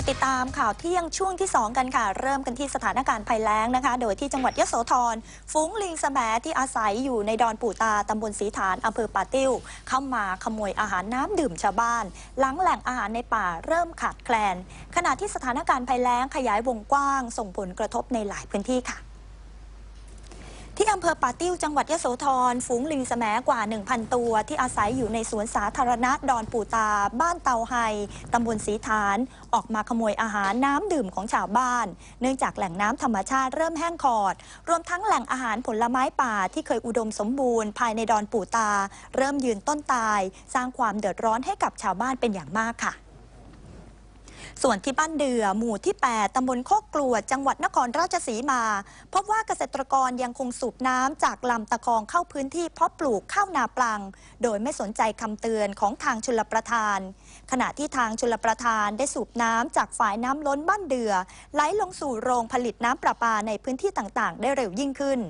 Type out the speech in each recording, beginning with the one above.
มาติดตามข่าวเที่ยงช่วงที่ 2 กันค่ะ เริ่มกันที่สถานการณ์ภัยแล้งนะคะ โดยที่จังหวัดยโสธรฟุ้งลิงแสมที่อาศัยอยู่ในดอนปู่ตาตำบลสีฐานอำเภอป่าติ้ว เข้ามาขโมยอาหารน้ำดื่มชาวบ้าน หลังแหล่งอาหารในป่าเริ่มขาดแคลน ขณะที่สถานการณ์ภัยแล้งขยายวงกว้าง ส่งผลกระทบในหลายพื้นที่ค่ะ อำเภอป่าติ้วจังหวัดยะโสธรฝูงลิงแสมกว่า 1,000 ตัว ที่อาศัยอยู่ในสวนสาธารณะดอนปู่ตา บ้านเตาไฮตำบลสีฐาน ออกมาขโมยอาหารน้ำดื่มของชาวบ้าน เนื่องจากแหล่งน้ำธรรมชาติเริ่มแห้งขอด รวมทั้งแหล่งอาหารผลไม้ป่าที่เคยอุดมสมบูรณ์ภายในดอนปู่ตา เริ่มยืนต้นตาย สร้างความเดือดร้อนให้กับชาวบ้านเป็นอย่างมากค่ะ ส่วนที่บ้านเดือหมู่ที่ 8 ตำบลโคกกลวด จังหวัดนครราชสีมา พบว่าเกษตรกรยังคงสูบน้ำจากลำตะคองเข้าพื้นที่เพาะปลูกข้าวนาปลัง โดยไม่สนใจคำเตือนของทางชลประทาน ขณะที่ทางชลประทานได้สูบน้ำจากฝายน้ำล้นบ้านเดือไหลลงสู่โรงผลิตน้ำประปาในพื้นที่ต่างๆ ได้เร็วยิ่งขึ้น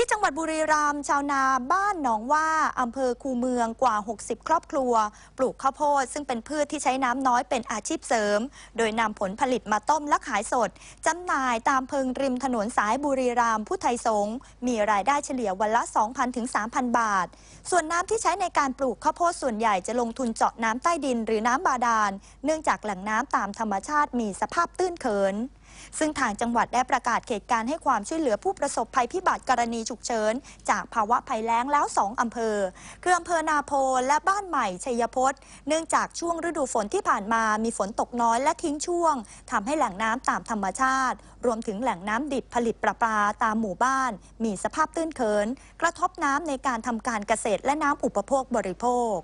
ที่จังหวัดบุรีรัมย์ชาวนาบ้านหนองว่าอำเภอคูเมืองกว่า 60 ครอบครัว ปลูกข้าวโพดซึ่งเป็นพืชที่ใช้น้ำน้อยเป็นอาชีพเสริม โดยนำผลผลิตมาต้มและขายสดจำหน่ายตามเพิงริมถนนสายบุรีรัมย์พุทไทยสงมีรายได้เฉลี่ยวันละ 2,000ถึง3,000 บาท ส่วนน้ำที่ใช้ในการปลูกข้าวโพดส่วนใหญ่จะลงทุนเจาะน้ำใต้ดินหรือน้ำบาดาล เนื่องจากแหล่งน้ำตามธรรมชาติมีสภาพตื้นเขินซึ่งทางจังหวัดได้ประกาศเขตการให้ความช่วยเหลือผู้ประสบภัยพิบัติกรณีฉุกเฉินจากภาวะภัยแล้งแล้ว 2 อำเภอ คืออำเภอนาโพและบ้านใหม่ชัยพจน์เนื่องจากช่วงฤดูฝนที่ผ่านมามีฝนตกน้อยและทิ้งช่วงทำให้แหล่งน้ำตามธรรมชาติ รวมถึงแหล่งน้ำดิบผลิตประปาตามหมู่บ้าน มีสภาพตื้นเขิน กระทบน้ำในการทำการเกษตรและน้ำอุปโภคบริโภค